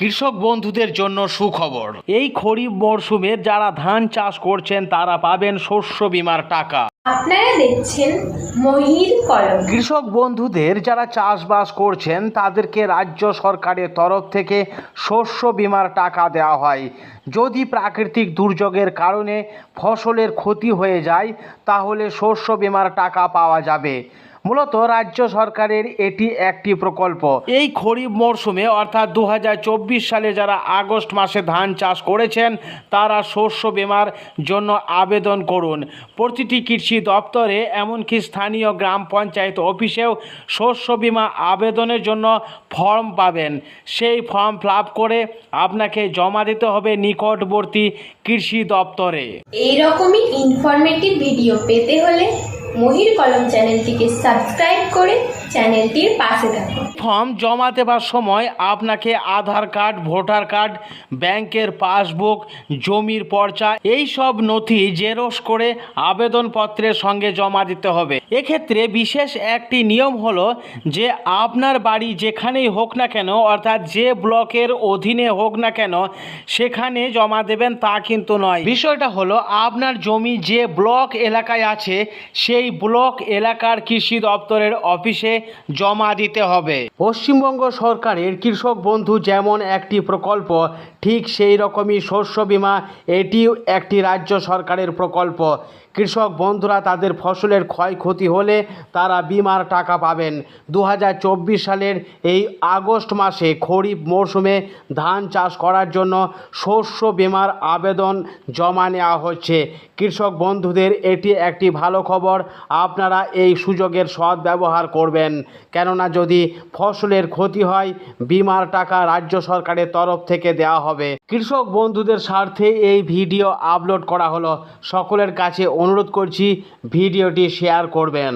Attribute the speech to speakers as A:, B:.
A: কৃষক বন্ধুদের জন্য সুখবর। এই খরিফ মরশুমে যারা ধান চাষ করছেন তারা পাবেন শস্য বীমার টাকা।
B: আপনারা দেখছেন মহির কলম।
A: কৃষক বন্ধুদের যারা চাষবাস করছেন তাদেরকে রাজ্য সরকারের তরফ থেকে শস্য বীমার টাকা দেওয়া হয়। যদি প্রাকৃতিক দুর্যোগের কারণে ফসলের ক্ষতি হয়ে যায় তাহলে শস্য বিমার টাকা পাওয়া যাবে। মূলত রাজ্য সরকারের এটি একটি প্রকল্প। এই খরিফ মরশুমে অর্থাৎ দু হাজার চব্বিশ সালে যারা আগস্ট মাসে ধান চাষ করেছেন তারা শস্য বীমার জন্য আবেদন করুন। প্রতিটি কৃষি দপ্তরে এমনকি স্থানীয় গ্রাম পঞ্চায়েত অফিসেও শস্য বীমা আবেদনের জন্য ফর্ম পাবেন। সেই ফর্ম ফিল আপ করে আপনাকে জমা দিতে হবে নিকটবর্তী কৃষি দপ্তরে।
B: এই রকমই ইনফরমেটিভ ভিডিও পেতে হলে মহির কলম চ্যানেলটিকে সাবস্ক্রাইব করে চ্যানেলটির পাশে থাকুন।
A: ফর্ম জমা দেওয়ার সময় আপনাকে আধার কার্ড, ভোটার কার্ড, ব্যাংকের পাসবুক, জমির পর্চা, এই সব নথি জেরক্স করে আবেদনপত্রের সঙ্গে জমা দিতে হবে। এক্ষেত্রে বিশেষ একটি নিয়ম হলো যে আপনার বাড়ি যেখানেই হোক না কেন, অর্থাৎ যে ব্লকের অধীনে হোক না কেন, সেখানে জমা দেবেন তা কিন্তু নয়। বিষয়টা হলো আপনার জমি যে ব্লক এলাকায় আছে, সেই ব্লক এলাকার কৃষি দপ্তরের অফিসে জমা দিতে হবে। পশ্চিমবঙ্গ সরকারের কৃষক বন্ধু যেমন একটি প্রকল্প ঠিক সেই রকমই শস্য বীমা, এটিও একটি রাজ্য সরকারের প্রকল্প। কৃষক বন্ধুরা, তাদের ফসলের ক্ষয়ক্ষতি হলে তারা বিমার টাকা পাবেন। দু হাজার চব্বিশ সালের এই আগস্ট মাসে খরিফ মরশুমে ধান চাষ করার জন্য শস্য বিমার আবেদন জমা নেওয়া হচ্ছে। কৃষক বন্ধুদের, এটি একটি ভালো খবর। আপনারা এই সুযোগের সদ্ব্যবহার করবেন। কেননা যদি ফসলের ক্ষতি হয়, বিমার টাকা রাজ্য সরকারের তরফ থেকে দেওয়া হবে। কৃষক বন্ধুদের স্বার্থে এই ভিডিও আপলোড করা হলো। সকলের কাছে অনুরোধ করছি, ভিডিওটি শেয়ার করবেন।